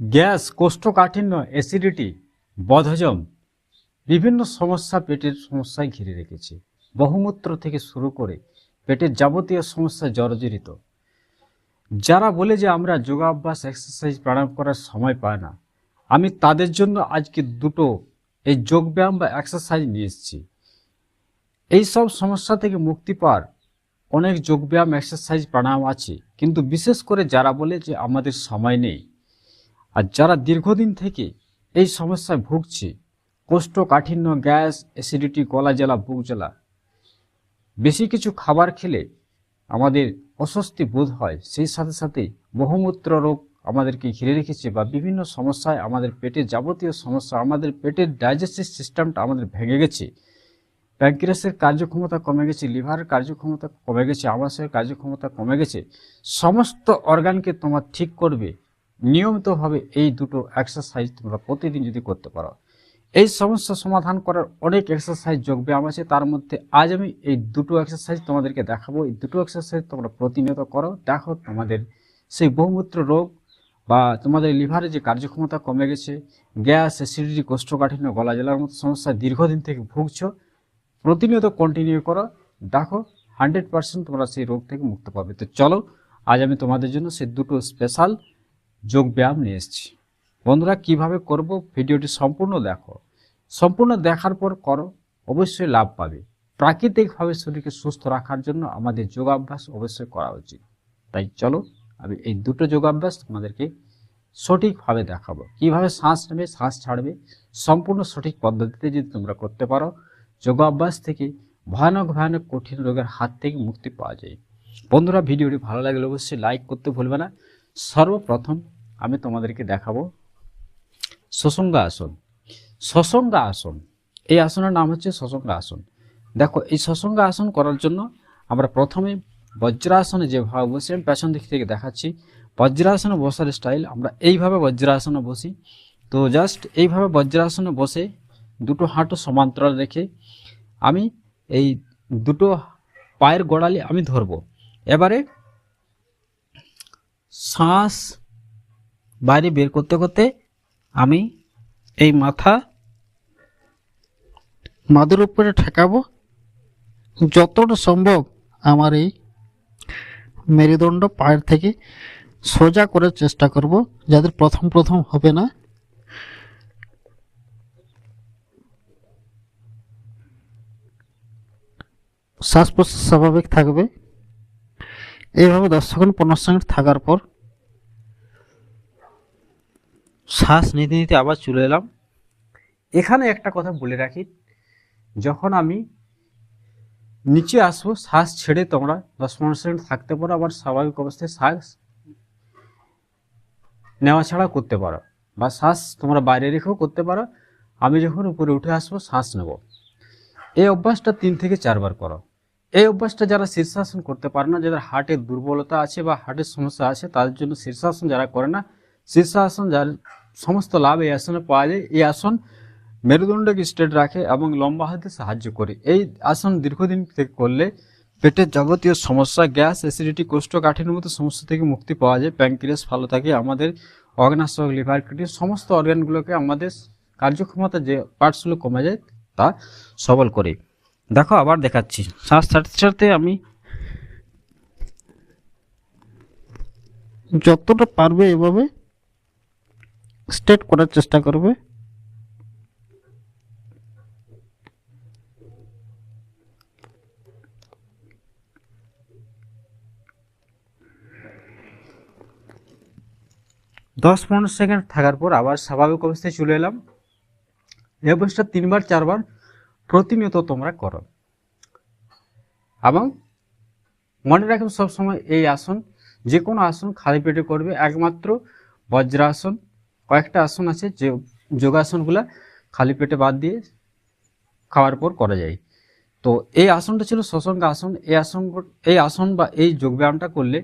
Gas, কোষ্ঠকাঠিন্য, acidity, বদহজম বিভিন্ন সমস্যা পেটের সমস্যায় ঘিরে রেখেছে। বহুমূত্র থেকে শুরু করে পেটের যাবতীয় সমস্যা জর্জরিত। যারা বলে যে আমরা যোগাভ্যাস, এক্সারসাইজ প্রাণায়াম করার সময় পায় না, আমি তাদের জন্য আজকে দুটো এই যোগব্যায়াম বা এক্সারসাইজ নিয়ে এসেছি। এই সব সমস্যা থেকে মুক্তি পাওয়ার অনেক যোগব্যায়াম, এক্সারসাইজ, প্রাণায়াম আছে। কিন্তু বিশেষ করে যারা বলে যে আমাদের সময় নেই আর যারা দীর্ঘদিন থেকে এই সমস্যায় ভুগছে, কোষ্ঠকাঠিন্য, গ্যাস, অ্যাসিডিটি, গলা জ্বালা, বুক জ্বালা, বেশি কিছু খাবার খেলে আমাদের অস্বস্তি বোধ হয়। সেই সাথে সাথে বহুমূত্র রোগ আমাদেরকে ঘিরে রেখেছে বা বিভিন্ন সমস্যায় আমাদের পেটের যাবতীয় সমস্যা, আমাদের পেটের ডাইজেস্টিভ সিস্টেমটা আমাদের ভেঙে গেছে। প্যাঙ্ক্রিয়াসের কার্যক্ষমতা কমে গেছে, লিভারের কার্যক্ষমতা কমে গেছে, আমাশয়ের কার্যক্ষমতা কমে গেছে। সমস্ত অর্গানকে তোমার ঠিক করবে। নিয়মিতভাবে এই দুটো এক্সারসাইজ তোমরা প্রতিদিন যদি করতে পারো। এই সমস্যা সমাধান করার অনেক এক্সারসাইজ যোগব্যায়াম আছে, তার মধ্যে আজ আমি এই দুটো এক্সারসাইজ তোমাদেরকে দেখাবো। এই দুটো এক্সারসাইজ তোমরা প্রতিনিয়ত করো। দেখো তোমাদের সেই বহুমূত্র রোগ বা তোমাদের লিভারে যে কার্যক্ষমতা কমে গেছে, গ্যাস, অ্যাসিডিটি, কোষ্ঠকাঠিন্য, গলা জেলার মতো সমস্যা দীর্ঘদিন থেকে ভুগছো, প্রতিনিয়ত কন্টিনিউ করো। দেখো হান্ড্রেড পার্সেন্ট তোমরা সেই রোগ থেকে মুক্ত পাবে। তো চলো, আজ আমি তোমাদের জন্য সেই দুটো স্পেশাল যোগ ব্যায়াম নিয়ে এসেছি। বন্ধুরা, কীভাবে করব ভিডিওটি সম্পূর্ণ দেখো। সম্পূর্ণ দেখার পর করো, অবশ্যই লাভ পাবে। প্রাকৃতিকভাবে শরীরকে সুস্থ রাখার জন্য আমাদের যোগাভ্যাস অবশ্যই করা উচিত। তাই চলো, আমি এই দুটো যোগাভ্যাস তোমাদেরকে সঠিকভাবে দেখাবো। কীভাবে শ্বাস নেবে, শ্বাস ছাড়বে, সম্পূর্ণ সঠিক পদ্ধতিতে যদি তোমরা করতে পারো, যোগাভ্যাস থেকে ভয়ানক ভয়ানক কঠিন রোগের হাত থেকে মুক্তি পাওয়া যায়। বন্ধুরা, ভিডিওটি ভালো লাগলে অবশ্যই লাইক করতে ভুলবে না। সর্বপ্রথম আমি তোমাদেরকে দেখাবো সসঙ্গা আসন। সসঙ্গা আসন। এই আসনের নাম হচ্ছে সসঙ্গা আসন। দেখো, এই সসঙ্গা আসন করার জন্য আমরা প্রথমে বজ্রাসনে যেভাবে বসে, আমি পেছন দিক থেকে দেখাচ্ছি। বজ্রাসনে বসার স্টাইল আমরা এইভাবে বজ্রাসনে বসি। তো জাস্ট এইভাবে বজ্রাসনে বসে দুটো হাঁটু সমান্তরাল রেখে আমি এই দুটো পায়ের গোড়ালি আমি ধরবো। এবারে শ্বাস বাইরে বের করতে করতে আমি এই মাথা মাদুর উপরে ঠেকাবো। যতটা সম্ভব আমার এই মেরুদণ্ড পায়ের থেকে সোজা করার চেষ্টা করব যাদের প্রথম প্রথম হবে না। শ্বাস প্রশ্বাস স্বাভাবিক থাকবে। এইভাবে দশ সেকেন্ড, পনেরো সেকেন্ড থাকার পর শ্বাস নিতে নিতে আবার চলে এলাম। এখানে একটা কথা বলে রাখি, যখন আমি নিচে আসব, শ্বাস ছেড়ে তোমরা দশ পনেরো সেকেন্ড থাকতে পারো, আবার স্বাভাবিক অবস্থায় শ্বাস নেওয়া ছাড়া করতে পারো বা শ্বাস তোমরা বাইরে রেখেও করতে পারো। আমি যখন উপরে উঠে আসব, শ্বাস নেব। এই অভ্যাসটা তিন থেকে চারবার করো। এই অভ্যাসটা যারা শীর্ষাসন করতে পারে না, যাদের হার্টের দুর্বলতা আছে বা হার্টের সমস্যা আছে, তাদের জন্য শীর্ষাসন যারা করে না, শীর্ষাসন যার সমস্ত লাভ এই আসনে পাওয়া যায়, এই আসন মেরুদণ্ডকে স্ট্রেট রাখে এবং লম্বা হতে সাহায্য করে। এই আসন দীর্ঘদিন থেকে করলে পেটের যাবতীয় সমস্যা, গ্যাস, অ্যাসিডিটি, কোষ্ঠকাঠিন্যের মতো সমস্যা থেকে মুক্তি পাওয়া যায় প্যাঙ্ক্রিয়াস ভালো থাকে, আমাদের অগ্নাশক লিভার কিডনি সমস্ত অর্গানগুলোকে আমাদের কার্যক্ষমতা যে পার্টসগুলো কমে যায়, তা সবল করে। দেখো, আবার দেখাচ্ছি। শ্বাস ছাড়তে ছাড়তে আমি যতটা পারবে এভাবে স্ট্রেট করার চেষ্টা করবে। দশ পনেরো সেকেন্ড থাকার পর আবার স্বাভাবিক অবস্থায় চলে এলাম। এই অবস্থা তিনবার, চারবার প্রতিনিয়ত তোমরা করো। এবং মনে রাখবে সবসময় এই আসন যে কোনো আসন খালি পেটে করবে, একমাত্র বজ্রাসন। কয়েকটা আসন আছে যে যোগাসনগুলা খালি পেটে বাদ দিয়ে খাওয়ার পর করা যায়। তো এই আসনটা ছিল সসঙ্গ আসন। এই আসন এই আসন বা এই যোগব্যায়ামটা করলে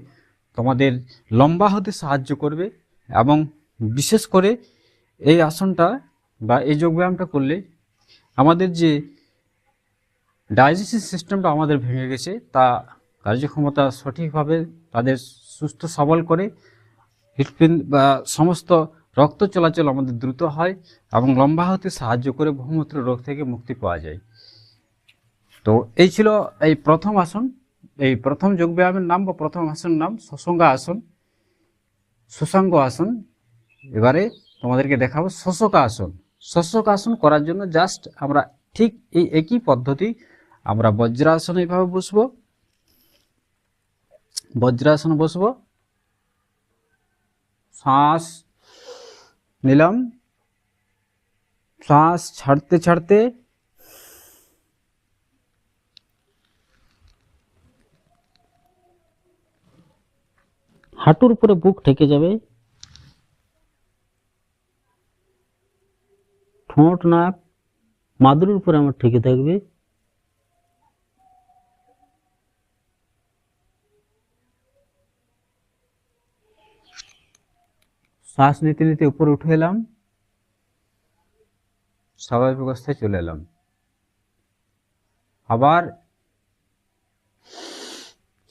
তোমাদের লম্বা হতে সাহায্য করবে এবং বিশেষ করে এই আসনটা বা এই যোগব্যায়ামটা করলে আমাদের যে ডাইজেস্টিভ সিস্টেমটা আমাদের ভেঙে গেছে, তা কার্যক্ষমতা সঠিকভাবে তাদের সুস্থ সবল করে হৃৎপিণ্ড বা সমস্ত রক্ত চলাচল আমাদের দ্রুত হয় এবং লম্বা হতে সাহায্য করে বহুমূত্র রোগ থেকে মুক্তি পাওয়া যায়। তো এই ছিল এই প্রথম আসন, এই প্রথম যোগব্যায়ামের নাম বা প্রথম আসন নাম সসঙ্গা আসন, সুসাঙ্গ আসন। এবারে তোমাদেরকে দেখাবো শশকা আসন। শশকা আসন করার জন্য জাস্ট আমরা ঠিক এই একই পদ্ধতি আমরা বজ্রাসন এইভাবে বসবো? বজ্রাসন বসবো? শ্বাস নিলাম। শ্বাস ছাড়তে ছাড়তে হাঁটুর উপরে বুক ঠেকে যাবে। ঠোঁট, নাক মাদুরের উপরে আমার ঠেকে থাকবে। শ্বাস নিতে নিতে উপরে উঠে এলাম স্বাভাবিক অবস্থায় চলে এলাম আবার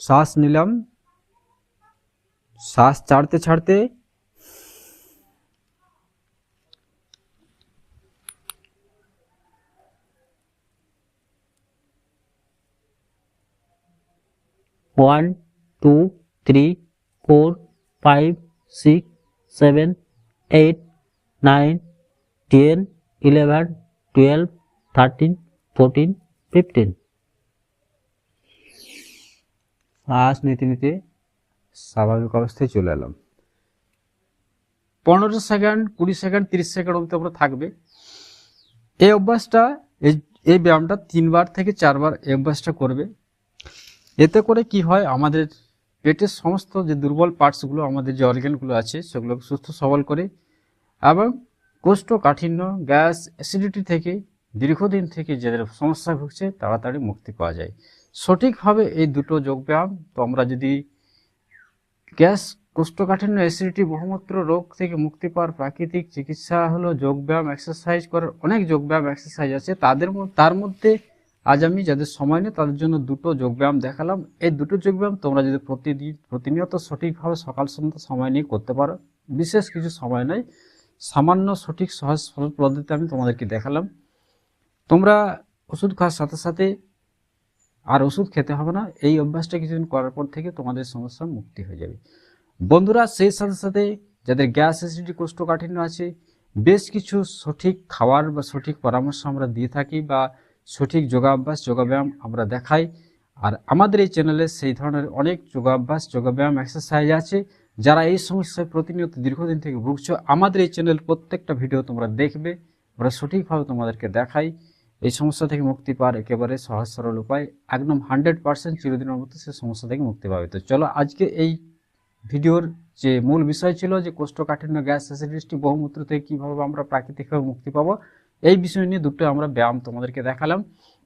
শ্বাস নিলাম শ্বাস ছাড়তে ছাড়তে one two three four five six seven, eight, nine, ten, eleven, twelve, thirteen, fourteen, fifteen. শ্বাস নিতে নিতে স্বাভাবিক অবস্থায় চলে এলাম। পনেরো সেকেন্ড, কুড়ি সেকেন্ড, তিরিশ সেকেন্ড অবধি আমরা থাকবে। এই অভ্যাসটা, এই এই ব্যায়ামটা তিনবার থেকে চারবার এই অভ্যাসটা করবে। এতে করে কি হয়? আমাদের পেটের সমস্ত যে দুর্বল পার্টসগুলো আমাদের যে অর্গ্যানগুলো আছে, সেগুলোকে সুস্থ সবল করে এবং কোষ্ঠকাঠিন্য গ্যাস অ্যাসিডিটি থেকে, দীর্ঘদিন থেকে যাদের সমস্যা ভুগছে, তাড়াতাড়ি মুক্তি পাওয়া যায়। সঠিকভাবে এই দুটো যোগব্যায়াম, তো আমরা যদি গ্যাস কোষ্ঠকাঠিন্য অ্যাসিডিটি বহুমূত্র রোগ থেকে মুক্তি পাওয়ার প্রাকৃতিক চিকিৎসা হলো যোগব্যায়াম এক্সারসাইজ করার অনেক যোগব্যায়াম এক্সারসাইজ আছে। তাদের তার মধ্যে আজ আমি যাদের সময় নেই, তাদের জন্য দুটো যোগব্যায়াম দেখালাম। এই দুটো যোগব্যায়াম তোমরা যদি প্রতিদিন প্রতিনিয়ত সঠিকভাবে সকাল সন্ধ্যা সময় নিয়ে করতে পারো, বিশেষ কিছু সময় নেই, সামান্য সঠিক সহজ সরল পদ্ধতি আমি তোমাদেরকে দেখালাম। তোমরা ওষুধ খাওয়ার সাথে সাথে আর ওষুধ খেতে হবে না, এই অভ্যাসটা কিছুদিন করার পর থেকে তোমাদের সমস্যা মুক্তি হয়ে যাবে। বন্ধুরা, সেই সাথে সাথে যাদের গ্যাস অ্যাসিডিটি কোষ্ঠকাঠিন্য আছে, বেশ কিছু সঠিক খাবার বা সঠিক পরামর্শ আমরা দিয়ে থাকি বা সঠিক যোগাভ্যাস, যোগাব্যায়াম আমরা দেখাই। আর আমাদের এই চ্যানেলে সেই ধরনের অনেক যোগাভ্যাস, যোগাব্যায়াম এক্সারসাইজ আছে। যারা এই সমস্যায় প্রতিনিয়ত দীর্ঘদিন থেকে ভুগছ, আমাদের এই চ্যানেল প্রত্যেকটা ভিডিও তোমরা দেখবে। আমরা সঠিকভাবে তোমাদেরকে দেখাই। এই সমস্যা থেকে মুক্তি পাওয়ার একেবারে সহজ সরল উপায়, একদম হান্ড্রেড পার্সেন্ট চিরদিনের মতো সে সমস্যা থেকে মুক্তি পাবে। তো চলো আজকে এই ভিডিওর যে মূল বিষয় ছিল যে কোষ্ঠকাঠিন্য, গ্যাস, অ্যাসিডিটি, বহুমূত্র থেকে কীভাবে আমরা প্রাকৃতিকভাবে মুক্তি পাবো এই বিষয় নিয়ে দুটো আমরা ব্যায়াম তোমাদেরকে দেখালাম।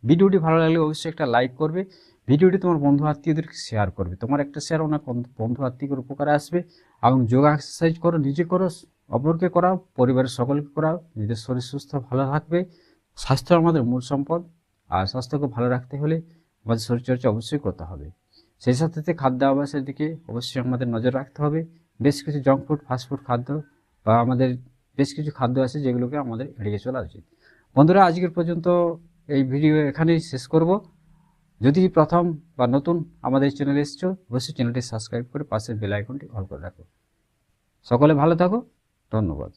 ভিডিওটি ভালো লাগলে অবশ্যই একটা লাইক করবে। ভিডিওটি তোমার বন্ধু আত্মীয়দেরকে শেয়ার করবে। তোমার একটা শেয়ার অনেক বন্ধু আত্মীয়ের উপকারে আসবে এবং যোগা এক্সারসাইজ করো, নিজে করো, অপরকে করাও, পরিবারের সকলকে করাও। নিজের শরীর সুস্থ, ভালো থাকবে। স্বাস্থ্য আমাদের মূল সম্পদ। আর স্বাস্থ্যকে ভালো রাখতে হলে আমাদের শরীরচর্চা অবশ্যই করতে হবে। সেই সাথে সাথে খাদ্যাভ্যাসের দিকে অবশ্যই আমাদের নজর রাখতে হবে। বেশ কিছু জঙ্ক ফুড ফাস্টফুড খাদ্য বা আমাদের বেশ কিছু খাদ্য আছে যেগুলোকে আমাদের এড়িয়ে চলা উচিত। বন্ধুরা, আজকের পর্যন্ত এই ভিডিও এখানেই শেষ করব। যদি প্রথম বা নতুন আমাদের চ্যানেলে এসছো, অবশ্যই চ্যানেলটি সাবস্ক্রাইব করে পাশের বেল আইকনটি অল করে রাখো। সকলে ভালো থাকো। ধন্যবাদ।